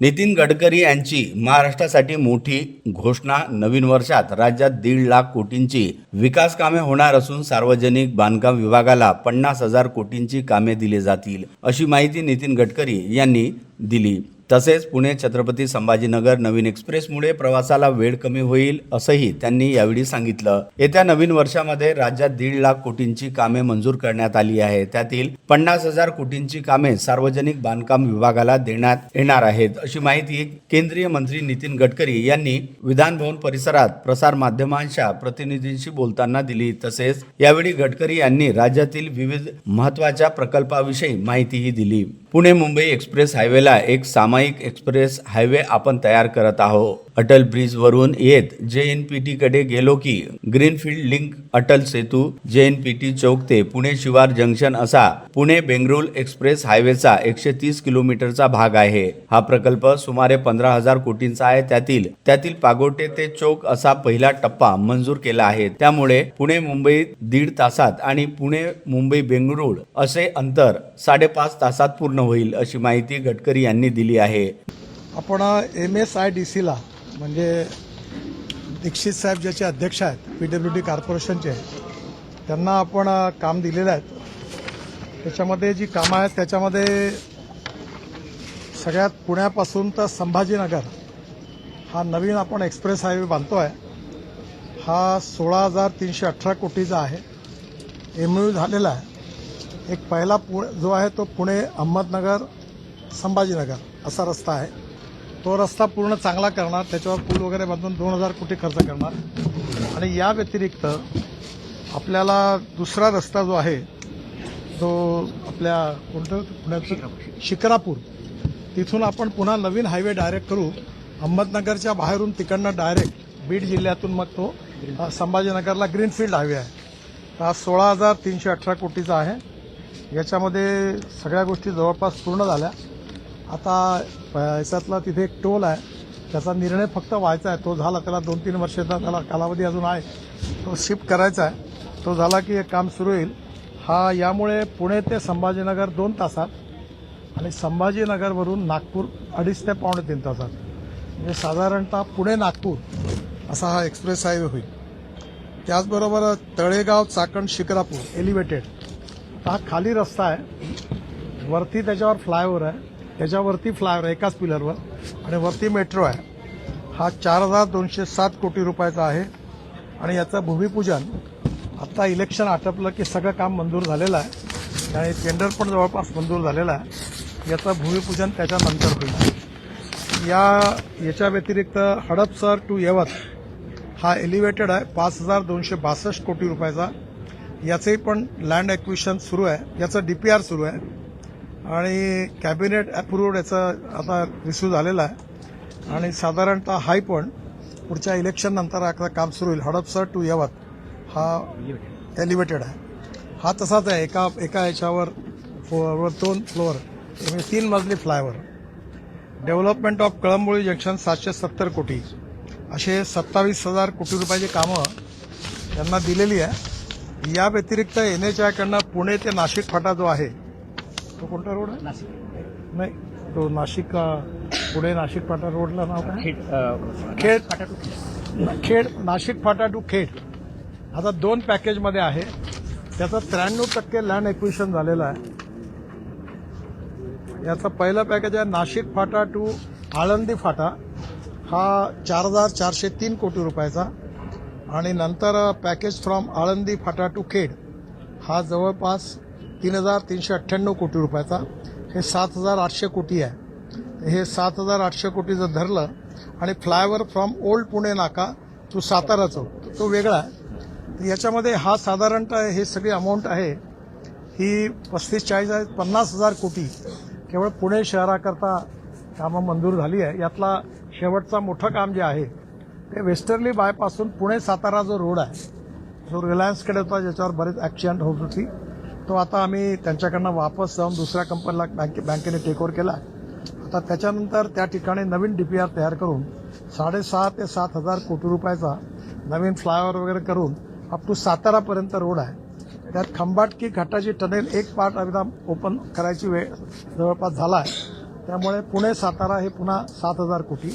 नितीन गडकरी यांची महाराष्ट्रासाठी मोठी घोषणा नवीन वर्षात राज्यात दीड लाख कोटींची विकास कामे होणार असून सार्वजनिक बांधकाम विभागाला पन्नास हजार कोटींची कामे दिली जातील अशी माहिती नितीन गडकरी यांनी दिली. तसेच पुणे छत्रपती संभाजीनगर नवीन एक्सप्रेसमुळे प्रवासाला वेळ कमी होईल असंही त्यांनी यावेळी सांगितलं. येत्या नवीन वर्षामध्ये राज्यात दीड लाख कोटींची कामे मंजूर करण्यात आली आहे त्यातील पन्नास हजार कोटींची कामे सार्वजनिक बांधकाम विभागाला देण्यात येणार आहेत अशी माहिती केंद्रीय मंत्री नितीन गडकरी यांनी विधानभवन परिसरात प्रसार माध्यमांच्या प्रतिनिधींशी बोलताना दिली. तसेच यावेळी गडकरी यांनी राज्यातील विविध महत्त्वाच्या प्रकल्पाविषयी माहितीही दिली. पुणे मुंबई एक्सप्रेस हायवेला एक सामायिक एक्सप्रेस हायवे आपण तयार करत आहोत. अटल ब्रिज वरून येत जे एन पी टी कडे गेलो की ग्रीनफील्ड लिंक अटल सेतू जे एन पी टी चौक ते पुणे शिवार जंक्शन असा पुणे बेंगरुळ एक्सप्रेस हायवेचा एकशे तीस किलोमीटरचा भाग आहे. हा प्रकल्प सुमारे पंधरा हजार कोटींचा आहे. त्यातील त्यातील पागोटे ते चौक असा पहिला टप्पा मंजूर केला आहे. त्यामुळे पुणे मुंबई दीड तासात आणि पुणे मुंबई बेंगळुरू असे अंतर साडेपाच तासात पूर्ण होईल अशी माहिती गडकरी यांनी दिली आहे. आहे. आपण एम एस आय डी सीला म्हणजे दीक्षित साहेब ज्याचे अध्यक्ष आहेत पी डब्ल्यू डी कॉर्पोरेशनचे त्यांना आपण काम दिलेलं आहेत त्याच्यामध्ये जी कामं आहेत त्याच्यामध्ये सगळ्यात पुण्यापासून तर संभाजीनगर हा नवीन आपण एक्सप्रेस हायवे बांधतो आहे हा सोळा हजार तीनशे अठरा कोटीचा आहे. एम यू झालेला आहे. एक पहिला पु जो आहे तो पुणे अहमदनगर संभाजीनगर. असा रस्ता आहे. तो रस्ता पूर्ण चांगला करणार त्याच्यावर पूल वगैरे बांधून दोन हजार कोटी खर्च करणार. आणि या व्यतिरिक्त आपल्याला दुसरा रस्ता जो आहे तो आपल्या कोणतं? पुण्याचं शिकरापूर तिथून आपण पुन्हा नवीन हायवे डायरेक्ट करू. अहमदनगरच्या बाहेरून तिकडनं डायरेक्ट बीड जिल्ह्यातून मग तो संभाजीनगरला ग्रीनफील्ड हायवे आहे. तर हा सोळा हजार तीनशे अठरा कोटीचा आहे. याच्यामध्ये सगळ्या गोष्टी जवळपास पूर्ण झाल्या. आता प- याच्यातला तिथे एक टोल आहे. त्याचा निर्णय फक्त व्हायचा आहे. तो झाला त्याला दोन तीन वर्षाचा त्याला कालावधी अजून आहे. तो शिफ्ट करायचा आहे. तो झाला की हे काम सुरू होईल. हा यामुळे पुणे ते संभाजीनगर दोन तासात आणि संभाजीनगरवरून नागपूर अडीच ते पावणे तीन तासात. म्हणजे साधारणतः पुणे नागपूर असा हा एक्सप्रेस हायवे होईल. त्याचबरोबर तळेगाव चाकण शिक्रापूर एलिव्हेटेड. हा खाली रस्ता आहे. वरती त्याच्यावर फ्लायओव्हर आहे. त्याच्यावरती फ्लायवर एकाच पिलरवर आणि वरती मेट्रो आहे. हा चार हजार दोनशे सात कोटी रुपयाचा आहे. आणि याचं भूमिपूजन आत्ता इलेक्शन आटपलं की सगळं काम मंजूर झालेलं आहे. आणि टेंडर पण जवळपास मंजूर झालेलं आहे. याचं भूमिपूजन त्याच्यानंतर होईल. या याच्या व्यतिरिक्त हडपसर टू यवत हा एलिव्हेटेड आहे. पाच हजार दोनशे बासष्ट कोटी रुपयाचा. याचंही पण लँड ॲक्विशन सुरू आहे. याचं डी पी आर सुरू आहे. आणि कॅबिनेट अप्रूव्ड याचं आता रिस्यू झालेला आहे. आणि साधारणतः हाय पण पुढच्या इलेक्शन नंतर आता काम सुरू होईल. हडपसर टू यवत हा एलिव्हेटेड आहे. हा तसाच आहे. एका एका याच्यावर फ्लोअरवर दोन फ्लोअर म्हणजे तीन मजली flyover development of Kalamboli junction सातशे सत्तर कोटी. असे सत्तावीस हजार कोटी रुपयाची कामं त्यांना दिलेली आहे. या व्यतिरिक्त एन एच आयकडनं पुणे ते नाशिक फाटा जो आहे तो कोणता रोड आहे? नाशिक. नाही तो नाशिक अं, पुणे नाशिक फाटा रोडला नाव काय? खेड अ, खेड. फाटा टू खेड. खेड नाशिक फाटा टू खेड. आता दोन पॅकेजमध्ये आहे. त्याचं त्र्याण्णव टक्के लँड एक्विशन झालेलं आहे. याचं पहिलं पॅकेज आहे नाशिक फाटा टू आळंदी फाटा. हा चार हजार चारशे तीन कोटी रुपयाचा. आणि नंतर पॅकेज फ्रॉम आळंदी फाटा टू खेड. हा जवळपास तीन हजार तीनशे अठ्ठ्याण्णव कोटी रुपयाचा. हे सात हजार आठशे कोटी आहे. हे सात हजार आठशे कोटी जर धरलं आणि फ्लायओव्हर फ्रॉम ओल्ड पुणे नाका तो सातारा चौक तो वेगळा आहे. याच्यामध्ये हा साधारणतः हे सगळी अमाऊंट आहे. ही पस्तीस चाळीस आहे पन्नास हजार कोटी. केवळ पुणे शहराकरता कामं मंजूर झाली आहे. यातला शेवटचा मोठं काम जे आहे ते वेस्टर्ली बायपासून पुणे सातारा जो रोड आहे जो रिलायन्सकडे होता ज्याच्यावर बरेच ॲक्सिडेंट होत होती. तो आता आम्ही त्यांच्याकडनं वापस जाऊन दुसऱ्या कंपनीला बँके बँकेने टेकओव्हर केला. आता त्याच्यानंतर त्या ठिकाणी नवीन डी पी आर तयार करून साडेसहा ते सात हजार कोटी रुपयाचा नवीन फ्लायओव्हर वगैरे करून अप टू सातारापर्यंत रोड आहे. त्यात खंबाटकी घाटाची टनेल एक पार्ट एकदम ओपन करायची वेळ जवळपास झाला आहे. त्यामुळे पुणे सातारा हे पुन्हा सात हजार कोटी.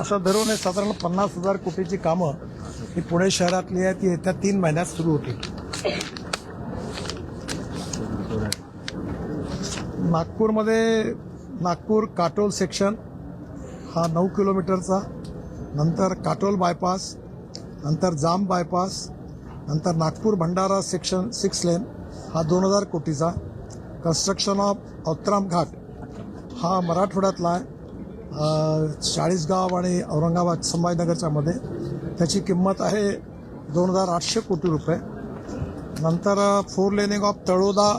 असं धरून हे साधारण पन्नास हजार कोटीची कामं ही पुणे शहरातली आहेत ती येत्या तीन महिन्यात सुरू होतील. नागपूरमध्ये नागपूर काटोल सेक्शन हा नऊ किलोमीटरचा नंतर काटोल बायपास नंतर जाम बायपास नंतर Nagpur Bhandara section six lane हा दोन हजार कोटीचा. कन्स्ट्रक्शन ऑफ औत्राम घाट हा मराठवाड्यातला आहे. चाळीसगाव आणि औरंगाबाद संभाजीनगरच्या मध्ये. त्याची किंमत आहे दोन हजार आठशे कोटी रुपये. नंतर four laning of Taloda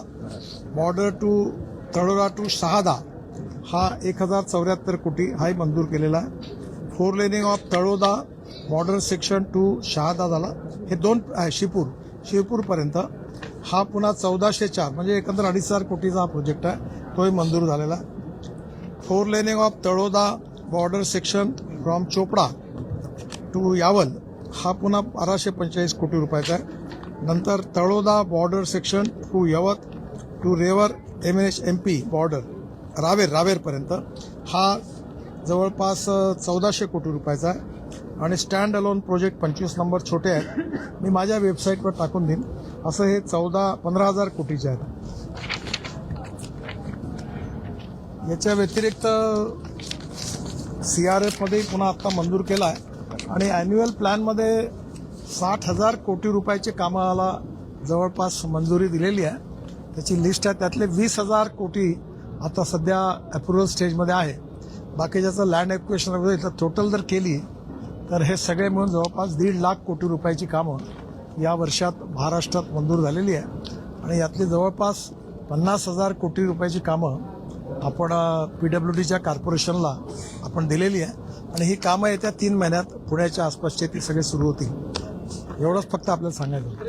border to Taloda to Shahada हा एक हजार चौऱ्याहत्तर कोटी हाही मंजूर केलेला आहे. Four laning of Taloda border section to Shahada झाला. हे दोन आहे शिपूर शिवपूरपर्यंत हा पुन्हा चौदाशे चार म्हणजे एकंदर अडीच हजार कोटीचा हा प्रोजेक्ट आहे. तोही मंजूर झालेला आहे. Four laning of Taloda border section from Chopda to Yawal हा पुन्हा बाराशे पंचेचाळीस कोटी रुपयाचा आहे. नंतर Taloda border section to Yavat to Raver M N H M P border Raver रावेरपर्यंत. हा जवळपास चौदाशे कोटी रुपयाचा आहे. आणि स्टँड अलोन प्रोजेक्ट पंचवीस नंबर छोटे आहेत. मी माझ्या वेबसाईटवर टाकून देईन. असं हे चौदा पंधरा हजार कोटीचे आहेत. याच्या व्यतिरिक्त सी आर एफमध्ये पुन्हा आत्ता मंजूर केला आहे. आणि ॲन्युअल प्लॅनमध्ये साठ हजार कोटी रुपयाचे कामाला जवळपास मंजुरी दिलेली आहे. त्याची लिस्ट आहे. त्यातले वीस हजार कोटी आता सध्या अप्रुव्हल स्टेजमध्ये आहे. बाकीच्याचं लँड ॲक्विएशन वगैरे इथं टोटल जर केली तर हे सगळे मिळून जवळपास दीड लाख कोटी रुपयाची कामं या वर्षात महाराष्ट्रात मंजूर झालेली आहे. आणि यातली जवळपास पन्नास हजार कोटी रुपयाची कामं आपण पी डब्ल्यू डीच्या कॉर्पोरेशनला आपण दिलेली आहे. आणि ही कामं येत्या तीन महिन्यात पुण्याच्या आसपासचे ती सगळे सुरू होतील. एवढंच फक्त आपल्याला सांगायचं